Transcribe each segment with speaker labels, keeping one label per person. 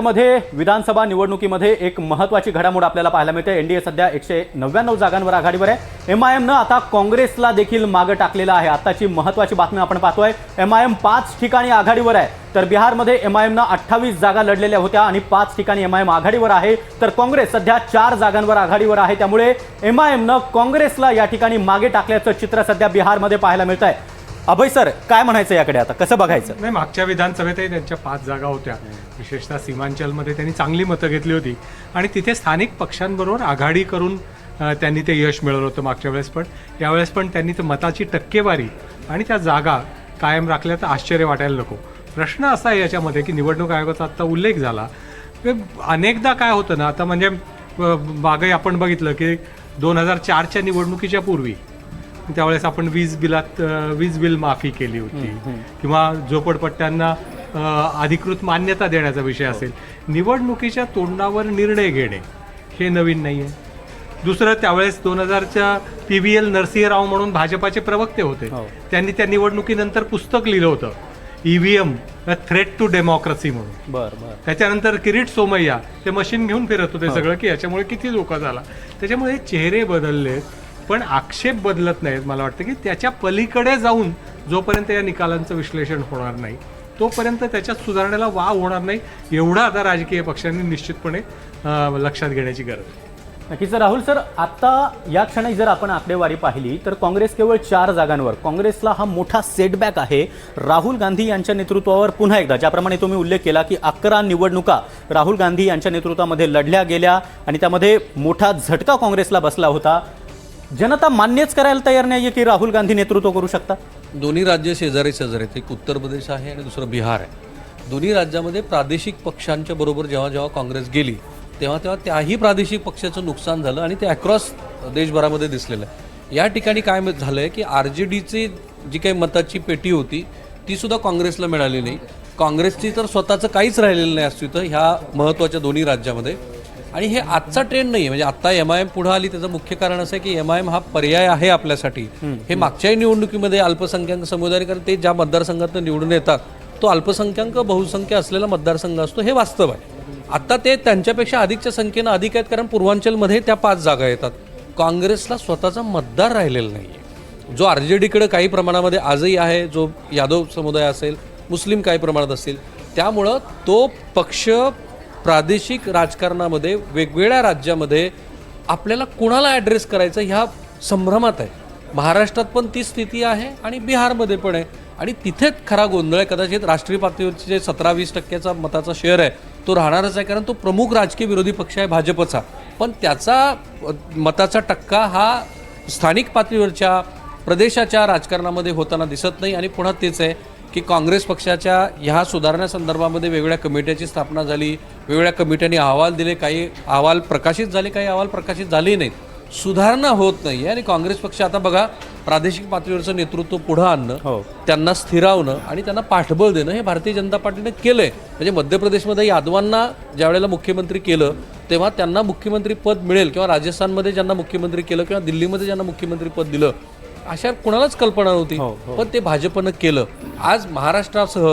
Speaker 1: मध्ये विधानसभा निवडणुकीमध्ये एक महत्वाची घडामोड आपल्याला पाहायला मिळते. एनडीए सध्या एकशे नव्याण्णव जागांवर आघाडीवर आहे. एम आय एमनं आता काँग्रेसला देखील मागं टाकलेलं आहे. आताची महत्वाची बातमी आपण पाहतोय. एम आय एम पाच ठिकाणी आघाडीवर आहे. तर बिहारमध्ये एम आय एमनं अठ्ठावीस जागा लढलेल्या होत्या आणि पाच ठिकाणी एम आय एम आघाडीवर आहे. तर काँग्रेस सध्या चार जागांवर आघाडीवर आहे. त्यामुळे एम आय एमनं काँग्रेसला या ठिकाणी मागे टाकल्याचं चित्र सध्या बिहारमध्ये पाहायला मिळत आहे अभय सर काय म्हणायचं याकडे आता? कसं बघायचं?
Speaker 2: नाही मागच्या विधानसभेतही त्यांच्या पाच जागा होत्या. विशेषतः सीमांचलमध्ये त्यांनी चांगली मतं घेतली होती. आणि तिथे स्थानिक पक्षांबरोबर आघाडी करून त्यांनी ते यश मिळवलं होतं मागच्या वेळेस पण. यावेळेस पण त्यांनी ते मताची टक्केवारी आणि त्या जागा कायम राखल्या तर आश्चर्य वाटायला नको. प्रश्न असा आहे याच्यामध्ये की निवडणूक आयोगाचा आत्ता उल्लेख झाला. अनेकदा काय होतं ना आता म्हणजे अ, आपण बघितलं की दोन हजार चारच्या निवडणुकीच्या पूर्वी त्यावेळेस आपण वीज बिलात वीज बिल माफी केली होती. किंवा झोपडपट्ट्यांना अधिकृत मान्यता देण्याचा विषय असेल. निवडणुकीच्या तोंडावर निर्णय घेणे हे नवीन नाही आहे दुसरं त्यावेळेस दोन हजारच्या पी व्ही एल नरसिंहराव म्हणून भाजपाचे प्रवक्ते होते.
Speaker 1: हो.
Speaker 2: त्यांनी त्या निवडणुकीनंतर पुस्तक लिहिलं होतं. ईव्हीएम थ्रेट टू डेमोक्रेसी म्हणून.
Speaker 1: बर
Speaker 2: त्याच्यानंतर किरीट सोमय्या ते मशीन घेऊन फिरत होते सगळं की याच्यामुळे किती धोका झाला. त्याच्यामुळे चेहरे बदलले पण आक्षेप बदलत नाहीत मला वाटतं की त्याच्या पलीकडे जाऊन जोपर्यंत या निकालांचं विश्लेषण होणार नाही तोपर्यंत त्याच्यात सुधारण्याला वाव होणार नाही एवढा आता राजकीय पक्षांनी निश्चितपणे लक्षात घेण्याची गरज आहे.
Speaker 1: नक्कीच राहुल सर आता या क्षणी जर आपण आकडेवारी पाहिली तर काँग्रेस केवळ चार जागांवर काँग्रेसला हा मोठा सेटबॅक आहे. राहुल गांधी यांच्या नेतृत्वावर पुन्हा एकदा ज्याप्रमाणे तुम्ही उल्लेख केला की अकरा निवडणुका राहुल गांधी यांच्या नेतृत्वामध्ये लढल्या गेल्या आणि त्यामध्ये मोठा झटका काँग्रेसला बसला होता. जनता मान्यच करायला तयार नाहीये की राहुल गांधी नेतृत्व करू शकतात
Speaker 3: दोन्ही राज्य शेजारी शेजारी आहेत. एक उत्तर प्रदेश आहे आणि दुसरं बिहार आहे. दोन्ही राज्यामध्ये प्रादेशिक पक्षांच्या बरोबर जेव्हा जेव्हा काँग्रेस गेली तेव्हा तेव्हा त्याही प्रादेशिक पक्षाचं नुकसान झालं आणि ते अक्रॉस देशभरामध्ये दिसलेलं आहे. या ठिकाणी काय म- झालं आहे की आर जे डीची जी काही मताची पेटी होती तीसुद्धा काँग्रेसला मिळाली नाही. काँग्रेसची तर स्वतःचं काहीच राहिलेलं नाही अस्तित्व ह्या महत्त्वाच्या दोन्ही राज्यामध्ये. आणि हे आजचा ट्रेंड नाही म्हणजे आता एम आय एम पुढे आली त्याचं मुख्य कारण असं आहे की एम आय एम हा पर्याय आहे आपल्यासाठी. हे मागच्याही निवडणुकीमध्ये अल्पसंख्याक समुदाय कारण ते ज्या मतदारसंघातून निवडून येतात तो अल्पसंख्याक बहुसंख्य असलेला मतदारसंघ असतो हे वास्तव आहे. आता ते त्यांच्यापेक्षा अधिकच्या संख्येनं अधिक आहेत कारण पूर्वांचलमध्ये त्या पाच जागा येतात. काँग्रेसला स्वतःचा मतदार राहिलेला नाही आहे जो आर जे डीकडे काही प्रमाणामध्ये आजही आहे जो यादव समुदाय असेल मुस्लिम काही प्रमाणात असतील त्यामुळं तो पक्ष प्रादेशिक राजकारणामध्ये वेगवेगळ्या राज्यामध्ये आपल्याला कुणाला ॲड्रेस करायचं ह्या संभ्रमात आहे. महाराष्ट्रात पण ती स्थिती आहे आणि बिहारमध्ये पण आहे. आणि तिथेच खरा गोंधळ आहे. कदाचित राष्ट्रीय पातळीवरचे जे सतरा वीस टक्क्याचा मताचा शेअर आहे तो राहणारच आहे. कारण तो प्रमुख राजकीय विरोधी पक्ष आहे भाजपचा. पण त्याचा मताचा टक्का हा स्थानिक पातळीवरच्या प्रदेशाच्या राजकारणामध्ये होताना दिसत नाही आणि पुन्हा तेच आहे. की काँग्रेस पक्षाच्या ह्या सुधारण्यासंदर्भामध्ये वेगवेगळ्या कमिट्याची स्थापना झाली वेगवेगळ्या कमिट्यांनी अहवाल दिले काही अहवाल प्रकाशित झाले काही अहवाल प्रकाशित झाले नाहीत सुधारणा होत नाही आणि काँग्रेस पक्ष आता बघा प्रादेशिक पातळीवरचं नेतृत्व पुढं आणणं
Speaker 1: हो.
Speaker 3: त्यांना स्थिरावणं आणि त्यांना पाठबळ देणं हे भारतीय जनता पार्टीने केलंय म्हणजे मध्य प्रदेशमध्ये यादवांना ज्यावेळेला मुख्यमंत्री केलं तेव्हा त्यांना मुख्यमंत्री पद मिळेल किंवा राजस्थानमध्ये ज्यांना मुख्यमंत्री केलं किंवा दिल्लीमध्ये ज्यांना मुख्यमंत्री पद दिलं अशा कुणालाच कल्पना नव्हती
Speaker 1: हो, हो.
Speaker 3: पण ते भाजपनं केलं आज महाराष्ट्रासह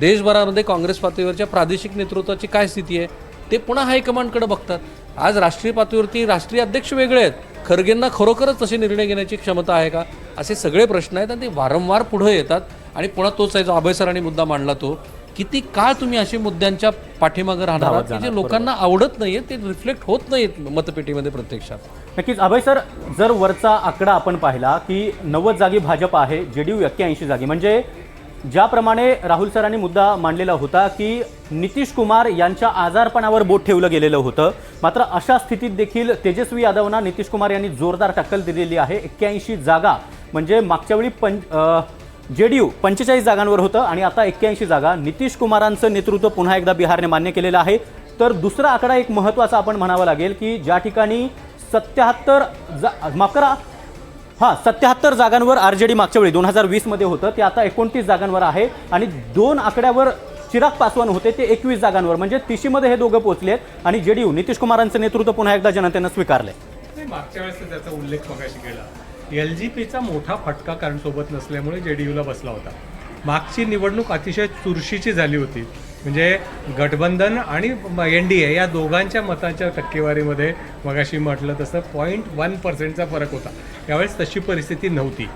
Speaker 3: देशभरामध्ये काँग्रेस पातळीवरच्या प्रादेशिक नेतृत्वाची काय स्थिती आहे ते पुन्हा हायकमांडकडे बघतात. आज राष्ट्रीय पातळीवरती राष्ट्रीय अध्यक्ष वेगळे आहेत. खरगेंना खरोखरच तसे निर्णय घेण्याची क्षमता आहे का? असे सगळे प्रश्न आहेत आणि ते वारंवार पुढे येतात. आणि पुन्हा तोच आहे जो अभय सरांनी मुद्दा मांडला तो किती काळ तुम्ही अशी मुद्द्यांच्या पाठीमागे राहणार आहात की जे लोकांना आवडत नाहीये ते रिफ्लेक्ट होत नाहीत मतपेटीमध्ये प्रत्यक्षात?
Speaker 1: नक्कीच अभय सर जर वरचा आकडा आपण पाहिला की नव्वद जागी भाजप आहे जेडीयू एक्क्याऐंशी जागी. म्हणजे ज्याप्रमाणे राहुल सरांनी मुद्दा मांडलेला होता की नितीश कुमार यांच्या आजारपणावर बोट ठेवलं गेलेलं होतं. मात्र अशा स्थितीत देखील तेजस्वी यादवना नितीश कुमार यांनी जोरदार टक्कल दिलेली आहे. एक्क्याऐंशी जागा म्हणजे मागच्या वेळी पंच यू पंचेचाळीस जागांवर होतं आणि आता एक्क्याऐंशी जागा. नितीश कुमारांचं नेतृत्व पुन्हा एकदा बिहारने मान्य केलेलं आहे. तर दुसरा आकडा एक महत्त्वाचा आपण म्हणावा लागेल की ज्या ठिकाणी सत्याहत्तर जा माफ करा हां सत्याहत्तर जागांवर आर जे डी मागच्या वेळी दोन हजार वीसमध्ये होतं. ते आता एकोणतीस जागांवर आहे आणि दोन आकड्यावर चिराग पासवान होते ते एकवीस जागांवर. म्हणजे तिशीमध्ये हे दोघं पोहोचलेत आणि जे डी नितीश कुमारांचं नेतृत्व पुन्हा एकदा जनतेनं स्वीकारलंय.
Speaker 2: मागच्या वेळेस त्याचा उल्लेख मगाशी केला. एल जी पीचा मोठा फटका कारण सोबत नसल्यामुळे जे डी यूला बसला होता. मागची निवडणूक अतिशय चुरशीची झाली होती. म्हणजे गठबंधन आणि एन डी ए या दोघांच्या मतांच्या टक्केवारीमध्ये मगाशी म्हटलं तसं पॉईंट वन पर्सेंटचा फरक होता. यावेळेस तशी परिस्थिती नव्हती.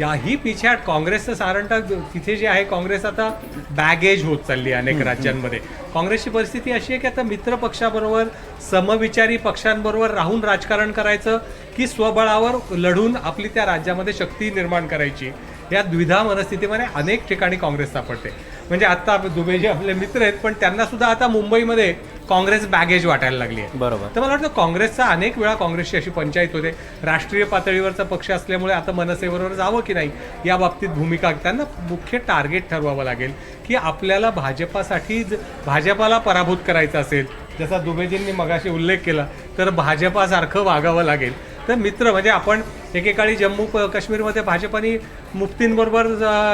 Speaker 2: याही पिछाट काँग्रेसचं साधारणतः तिथे जे आहे काँग्रेस आता बॅगेज होत चालली आहे अनेक राज्यांमध्ये. काँग्रेसची परिस्थिती अशी आहे की आता मित्र पक्षाबरोबर समविचारी पक्षांबरोबर राहून राजकारण करायचं की स्वबळावर लढून आपली त्या राज्यामध्ये शक्ती निर्माण करायची. या द्विधा मनस्थितीमध्ये अनेक ठिकाणी काँग्रेस सापडते. म्हणजे आता आपले दुबे जे आपले मित्र आहेत पण त्यांना सुद्धा आता मुंबईमध्ये काँग्रेस बॅगेज वाटायला लागली आहे.
Speaker 1: बरोबर.
Speaker 2: तर मला वाटतं काँग्रेसचा अनेक वेळा काँग्रेसची अशी पंचायत होते. राष्ट्रीय पातळीवरचा पक्ष असल्यामुळे आता मनसेबरोबर जावं की नाही या बाबतीत भूमिका त्यांना मुख्य टार्गेट ठरवावं लागेल की आपल्याला भाजपासाठी भाजपाला पराभूत करायचं असेल. जसा दुबेजींनी मगाशी उल्लेख केला तर भाजपासारखं वागावं लागेल. तर मित्र म्हणजे आपण एकेकाळी जम्मू काश्मीरमध्ये भाजपाने मुफ्तींबरोबर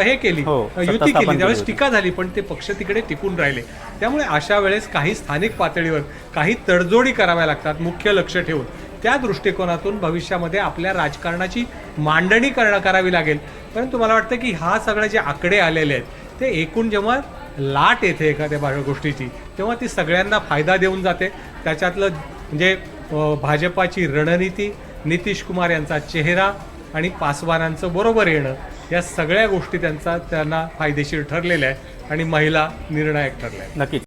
Speaker 2: हे केली
Speaker 1: हो,
Speaker 2: युती केली त्यावेळेस. टीका झाली पण ते पक्ष तिकडे टिकून राहिले. त्यामुळे अशा वेळेस काही स्थानिक पातळीवर काही तडजोडी कराव्या लागतात मुख्य लक्ष ठेवून. त्या दृष्टिकोनातून भविष्यामध्ये आपल्या राजकारणाची मांडणी करणं करावी लागेल. परंतु मला वाटतं की हा सगळे जे आकडे आलेले आहेत ते एकूण जेव्हा लाट येते एखाद्या गोष्टीची तेव्हा ती सगळ्यांना फायदा देऊन जाते. त्याच्यातलं म्हणजे भाजपाची रणनीती नितीश कुमार यांचा चेहरा आणि पासवानांचं बरोबर येणं या सगळ्या गोष्टी त्यांचा त्यांना फायदेशीर ठरलेल्या आहे आणि महिला निर्णायक ठरल्या
Speaker 1: नक्कीच.